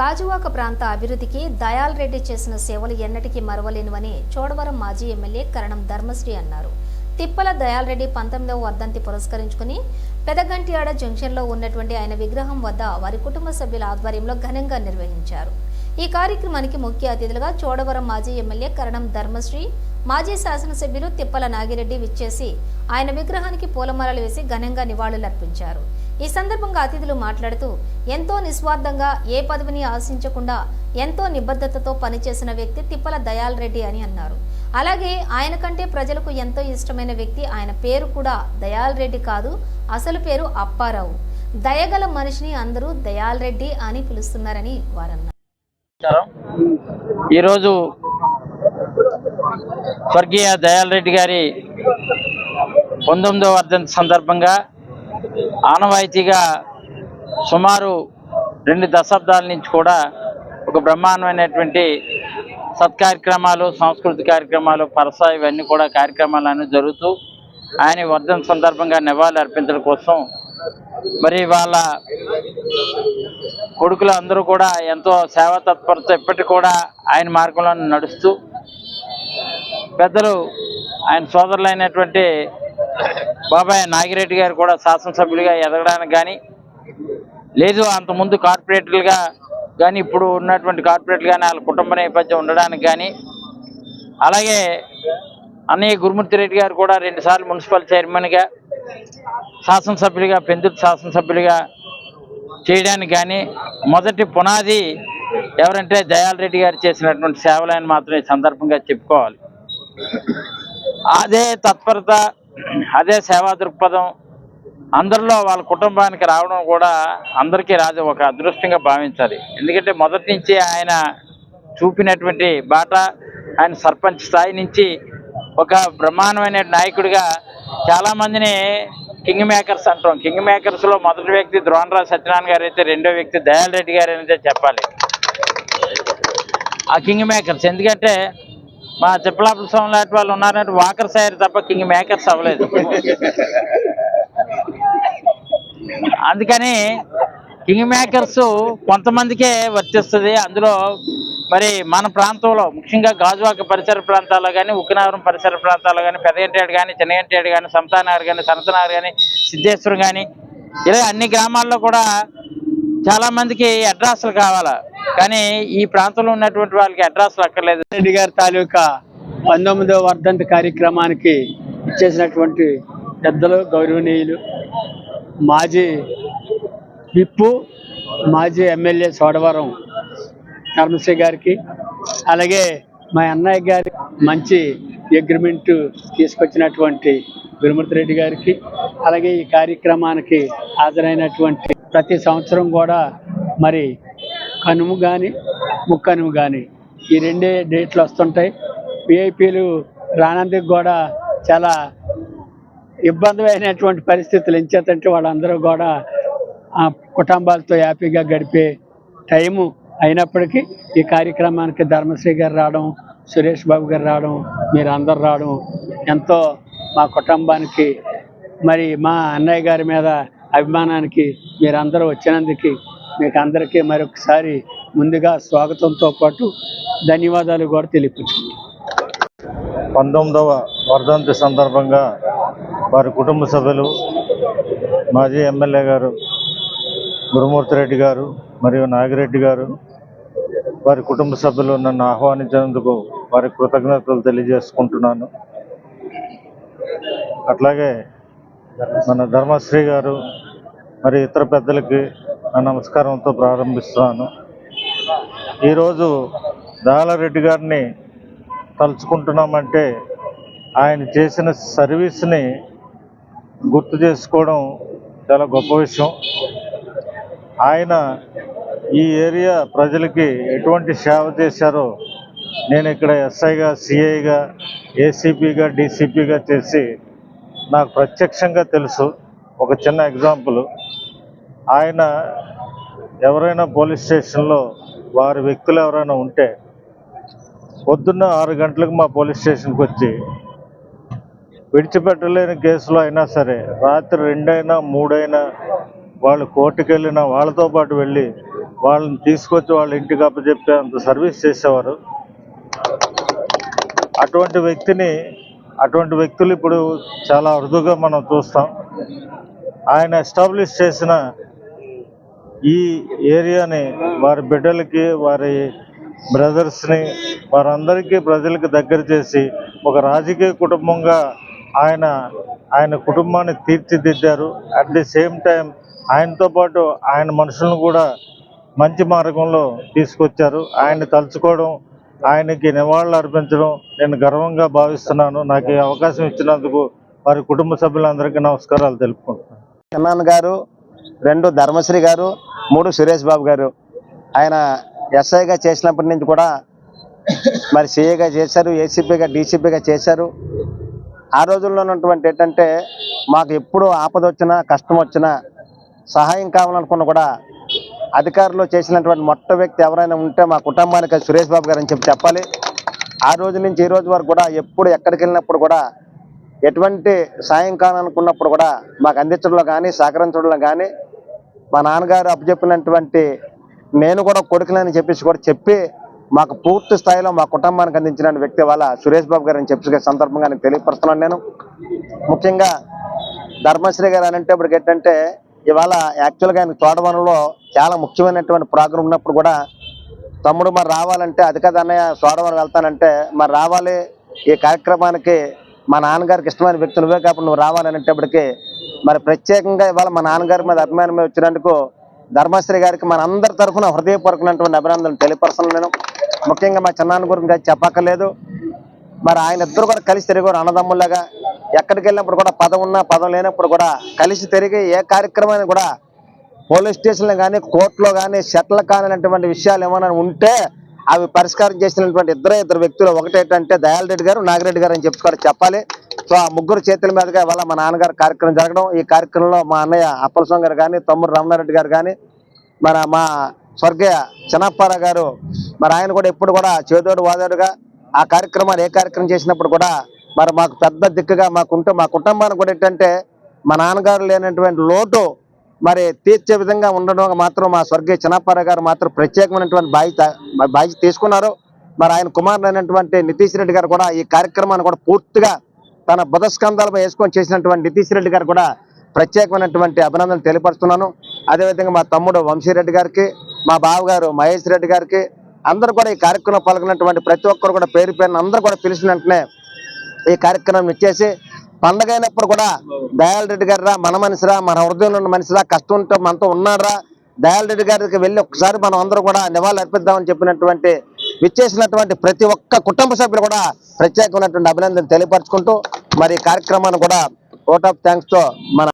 గాజువాక ప్రాంత అభివృద్ధికి దయాల్ రెడ్డి చేసిన సేవలు ఎన్నటికీ మరవలేనివని చోడవరం మాజీ ఎమ్మెల్యే కరణం ధర్మశ్రీ అన్నారు. తిప్పల దయాల్ రెడ్డి పంతొమ్మిదవ వర్ధంతి పురస్కరించుకుని పెదగంటియాడ జంక్షన్లో ఉన్నటువంటి ఆయన విగ్రహం వద్ద వారి కుటుంబ సభ్యుల ఆధ్వర్యంలో ఘనంగా నిర్వహించారు. ఈ కార్యక్రమానికి ముఖ్య అతిథులుగా చోడవరం మాజీ ఎమ్మెల్యే కరణం ధర్మశ్రీ మాజీ శాసనసభ్యులు తిప్పల నాగిరెడ్డి విచ్చేసి ఆయన విగ్రహానికి పూలమాలలు వేసి ఘనంగా నివాళులర్పించారు. ఈ సందర్భంగా అతిథులు మాట్లాడుతూ ఎంతో నిస్వార్థంగా ఏ పదవిని ఆశించకుండా ఎంతో నిబద్ధతతో పనిచేసిన వ్యక్తి తిప్పల దయాల్ రెడ్డి అని అన్నారు. అలాగే ఆయన కంటే ప్రజలకు ఎంతో ఇష్టమైన వ్యక్తి ఆయన పేరు కూడా దయాల్ రెడ్డి కాదు అసలు పేరు అప్పారావు. దయగల మనిషిని అందరూ దయాల్ రెడ్డి అని పిలుస్తున్నారని వారన్నారు. ఈరోజు స్వర్గీయ దయాల్ రెడ్డి గారి పంతొమ్మిదవ వర్ధంతి సందర్భంగా ఆనవాయితీగా సుమారు రెండు దశాబ్దాల నుంచి కూడా ఒక బ్రహ్మాండమైనటువంటి సత్కార్యక్రమాలు సాంస్కృతిక కార్యక్రమాలు పరస ఇవన్నీ కూడా కార్యక్రమాలు జరుగుతూ ఆయన వర్ధంతి సందర్భంగా నివాళులు అర్పించడం కోసం మరి వాళ్ళ కొడుకులు అందరూ కూడా ఎంతో సేవా తత్పరత ఇప్పటికి కూడా ఆయన మార్గంలో నడుస్తూ పెద్దలు ఆయన సోదరులైనటువంటి బాబాయ్ నాగిరెడ్డి గారు కూడా శాసనసభ్యులుగా ఎదగడానికి కానీ లేదు అంతకుముందు కార్పొరేటర్లుగా కానీ ఇప్పుడు ఉన్నటువంటి కార్పొరేట్లు కానీ వాళ్ళ కుటుంబ నేపథ్యం ఉండడానికి కానీ అలాగే అన్నయ్య గురుమూర్తి రెడ్డి గారు కూడా రెండుసార్లు మున్సిపల్ చైర్మన్గా శాసనసభ్యులుగా పెందుర్తి శాసనసభ్యులుగా చేయడానికి కానీ మొదటి పునాది ఎవరంటే దయాల్ రెడ్డి గారు చేసినటువంటి సేవలని మాత్రం ఈ సందర్భంగా చెప్పుకోవాలి. అదే తత్పరత అదే సేవా దృక్పథం. అందరిలో వాళ్ళ కుటుంబానికి రావడం కూడా అందరికీ రాదు ఒక అదృష్టంగా భావించాలి. ఎందుకంటే మొదటి నుంచి ఆయన చూపినటువంటి బాట ఆయన సర్పంచ్ స్థాయి నుంచి ఒక బ్రహ్మాండమైన నాయకుడిగా చాలా మందిని కింగ్ మేకర్స్ అంటాం. కింగ్ మేకర్స్లో మొదటి వ్యక్తి ద్రోణరాజ్ సత్యనారాయణ గారు అయితే రెండో వ్యక్తి దయాల్ రెడ్డి గారు అయితే చెప్పాలి. ఆ కింగ్ మేకర్స్. ఎందుకంటే మా చిప్పలాపుల స్వామి లాంటి వాళ్ళు ఉన్నారంటే వాకర్స్ అయ్యారు తప్ప కింగ్ మేకర్స్ అవ్వలేదు. అందుకని కింగ్ మేకర్స్ కొంతమందికే వర్తిస్తుంది. అందులో మరి మన ప్రాంతంలో ముఖ్యంగా గాజువాక పరిసర ప్రాంతాల్లో కానీ ఉక్కునగరం పరిసర ప్రాంతాల్లో కానీ పెదగంటేడు కానీ చిన్నగంటేడు కానీ సంతానగర్ కానీ సనతనగర్ కానీ సిద్ధేశ్వరం కానీ ఇలా అన్ని గ్రామాల్లో కూడా చాలామందికి అడ్రస్లు కావాలా. కానీ ఈ ప్రాంతంలో ఉన్నటువంటి వాళ్ళకి అడ్రస్లు అక్కర్లేదు రెడ్డి గారి తాలూకా పంతొమ్మిదవ వర్ధంతి కార్యక్రమానికి ఇచ్చేసినటువంటి పెద్దలు గౌరవనీయులు మాజీ విప్పు మాజీ ఎమ్మెల్యే సోడవరం నర్మశ్రీ గారికి అలాగే మా అన్నయ్య గారి మంచి అగ్రిమెంట్ తీసుకొచ్చినటువంటి గురుమూర్తి రెడ్డి గారికి అలాగే ఈ కార్యక్రమానికి హాజరైనటువంటి ప్రతి సంవత్సరం కూడా మరి కనుము కానీ ముక్కనుము కానీ ఈ రెండే డేట్లు వస్తుంటాయి. విఐపీలు రానందుకు కూడా చాలా ఇబ్బందిమైనటువంటి పరిస్థితులు. ఎంచేతంటే వాళ్ళందరూ కూడా ఆ కుటుంబాలతో హ్యాపీగా గడిపే టైము అయినప్పటికీ ఈ కార్యక్రమానికి ధర్మశ్రీ గారు రావడం సురేష్ బాబు గారు రావడం మీరు అందరు రావడం ఎంతో మా కుటుంబానికి మరి మా అన్నయ్య గారి మీద అభిమానానికి మీరందరూ వచ్చినందుకు మీకు అందరికీ మరొకసారి ముందుగా స్వాగతంతో పాటు ధన్యవాదాలు కూడా తెలియపరుచుకుంటున్నాను పంతొమ్మిదవ వర్ధంతి సందర్భంగా వారి కుటుంబ సభ్యులు మాజీ ఎమ్మెల్యే గారు గురుమూర్తి రెడ్డి గారు మరియు నాగిరెడ్డి గారు వారి కుటుంబ సభ్యులు నన్ను ఆహ్వానించినందుకు వారి కృతజ్ఞతలు తెలియజేసుకుంటున్నాను. అట్లాగే మన ధర్మశ్రీ గారు మరి ఇతర పెద్దలకి నమస్కారంతో ప్రారంభిస్తాను. ఈరోజు దాలారెడ్డి గారిని తలుచుకుంటున్నామంటే ఆయన చేసిన సర్వీస్ని గుర్తు చేసుకోవడం చాలా గొప్ప విషయం. ఆయన ఈ ఏరియా ప్రజలకి ఎటువంటి సేవ చేశారో నేను ఇక్కడ ఎస్ఐగా సిఐగా ఏసీపీగా డీసీపీగా చేసి నాకు ప్రత్యక్షంగా తెలుసు. ఒక చిన్న ఎగ్జాంపుల్. ఆయన ఎవరైనా పోలీస్ స్టేషన్లో వారి వ్యక్తులు ఎవరైనా ఉంటే పొద్దున్న ఆరు గంటలకు మా పోలీస్ స్టేషన్కి వచ్చి విడిచిపెట్టలేని కేసులో అయినా సరే రాత్రి రెండైనా మూడైనా వాళ్ళు కోర్టుకు వెళ్ళినా వాళ్ళతో పాటు వెళ్ళి వాళ్ళని తీసుకొచ్చి వాళ్ళ ఇంటికి అప్పచెప్పే అంత సర్వీస్ చేసేవారు. అటువంటి వ్యక్తిని అటువంటి వ్యక్తులు ఇప్పుడు చాలా అరుదుగా మనం చూస్తాం. ఆయన ఎస్టాబ్లిష్ చేసిన ఈ ఏరియాని వారి బిడ్డలకి వారి బ్రదర్స్ని వారందరికీ ప్రజలకు దగ్గర చేసి ఒక రాజకీయ కుటుంబంగా ఆయన ఆయన కుటుంబాన్ని తీర్చిదిద్దారు. అట్ ది సేమ్ టైం ఆయనతో పాటు ఆయన మనుషులను కూడా మంచి మార్గంలో తీసుకొచ్చారు. ఆయన్ని తలుచుకోవడం ఆయనకి నివాళులు అర్పించడం నేను గర్వంగా భావిస్తున్నాను. నాకు అవకాశం ఇచ్చినందుకు వారి కుటుంబ సభ్యులందరికీ నమస్కారాలు తెలుపుకుంటున్నాను. చిన్నాన్న గారు రెండు ధర్మశ్రీ గారు మూడు సురేష్ బాబు గారు. ఆయన ఎస్ఐగా చేసినప్పటి నుంచి కూడా మరి సీఏగా చేశారు ఏసీపీగా డీసీపీగా చేశారు. ఆ రోజుల్లో ఉన్నటువంటి ఏంటంటే మాకు ఎప్పుడు ఆపద వచ్చినా కష్టం వచ్చినా సహాయం కావాలనుకున్న కూడా అధికారులు చేసినటువంటి మొట్ట వ్యక్తి ఎవరైనా ఉంటే మా కుటుంబానికి సురేష్ బాబు గారు అని చెప్పి చెప్పాలి. ఆ రోజు నుంచి ఈ రోజు వరకు కూడా ఎప్పుడు ఎక్కడికి వెళ్ళినప్పుడు కూడా ఎటువంటి సాయం కావాలనుకున్నప్పుడు కూడా మాకు అందించడంలో కానీ సహకరించడంలో కానీ మా నాన్నగారు అప్పచెప్పినటువంటి నేను కూడా కొడుకులని చెప్పేసి కూడా చెప్పి మాకు పూర్తి స్థాయిలో మా కుటుంబానికి అందించిన వ్యక్తి వాళ్ళ సురేష్ బాబు గారు అని చెప్పి సందర్భంగా నేను తెలియపరుస్తున్నాను నేను. ముఖ్యంగా ధర్మశ్రీ గారు అని అంటే ఇప్పుడు ఏంటంటే ఇవాళ యాక్చువల్గా ఆయన తోటవనంలో చాలా ముఖ్యమైనటువంటి ప్రోగ్రాం ఉన్నప్పుడు కూడా తమ్ముడు మరి రావాలంటే అది కదా అన్నయ్య సోడవరం వెళ్తానంటే మరి రావాలి ఈ కార్యక్రమానికి మా నాన్నగారికి ఇష్టమైన వ్యక్తి నువ్వే కాబట్టి నువ్వు రావాలనేటప్పటికీ మరి ప్రత్యేకంగా ఇవాళ మా నాన్నగారి మీద అభిమానం వచ్చినందుకు ధర్మశ్రీ గారికి మన అందరి తరఫున హృదయపూర్వకమైనటువంటి అభినందనలు తెలియపరచను నేను. ముఖ్యంగా మా చిన్నాన్న గురించి చెప్పక్కర్లేదు. మరి ఆయన ఇద్దరు కూడా కలిసి తిరిగారు అన్నదమ్ముల్లాగా ఎక్కడికి వెళ్ళినప్పుడు కూడా పదం ఉన్నా పదం లేనప్పుడు కూడా కలిసి తిరిగి ఏ కార్యక్రమాన్ని కూడా పోలీస్ స్టేషన్లో కానీ కోర్టులో కానీ షట్ల కానిటువంటి విషయాలు ఏమైనా ఉంటే అవి పరిష్కారం చేసినటువంటి ఇద్దరే ఇద్దరు వ్యక్తులు ఒకటేటంటే దయాల్ రెడ్డి గారు నాగిరెడ్డి గారు అని చెప్పి కూడా చెప్పాలి. సో ఆ ముగ్గురు చేతుల మీదుగా ఇవాళ మా నాన్నగారు కార్యక్రమం జరగడం. ఈ కార్యక్రమంలో మా అన్నయ్య అప్పలస్వామి గారు కానీ తమ్ముడు రమణారెడ్డి గారు కానీ మన మా స్వర్గీయ చిన్నప్పార గారు మరి ఆయన కూడా ఎప్పుడు కూడా చేదోడు వాదోడుగా ఆ కార్యక్రమాలు ఏ కార్యక్రమం చేసినప్పుడు కూడా మరి మాకు పెద్ద దిక్కుగా మాకుంటూ మా కుటుంబానికి కూడా ఏంటంటే మా నాన్నగారు లేనటువంటి లోటు మరి తీర్చే విధంగా ఉండడం మాత్రం మా స్వర్గీయ చిన్నప్పార గారు మాత్రం ప్రత్యేకమైనటువంటి బాధ్యత బాధ్యత తీసుకున్నారు. మరి ఆయన కుమారుడు అయినటువంటి నితీష్ రెడ్డి గారు కూడా ఈ కార్యక్రమాన్ని కూడా పూర్తిగా తన బుధస్కంధాలపై వేసుకొని చేసినటువంటి నితీష్ రెడ్డి గారు కూడా ప్రత్యేకమైనటువంటి అభినందనలు తెలియపరుస్తున్నాను. అదేవిధంగా మా తమ్ముడు వంశీరెడ్డి గారికి మా బావగారు మహేష్ రెడ్డి గారికి అందరూ కూడా ఈ కార్యక్రమం పాల్గొన్నటువంటి ప్రతి ఒక్కరు కూడా పేరు పేరున అందరూ కూడా పిలిచిన వెంటనే ఈ కార్యక్రమం ఇచ్చేసి పండగ అయినప్పుడు కూడా దయాల్ రెడ్డి గారు రా మన మనిషిరా మన హృదయంలో ఉన్న మనిషిరా కష్టం ఉంటే మనతో ఉన్నారా దయాల్ రెడ్డి గారికి వెళ్ళి ఒకసారి మనం అందరూ కూడా నివాళులు అర్పిద్దామని చెప్పినటువంటి విచ్చేసినటువంటి ప్రతి ఒక్క కుటుంబ సభ్యులు కూడా ప్రత్యేకమైనటువంటి అభినందన తెలియపరచుకుంటూ మరి కార్యక్రమాన్ని కూడా ఓట్ ఆఫ్ థ్యాంక్స్తో మన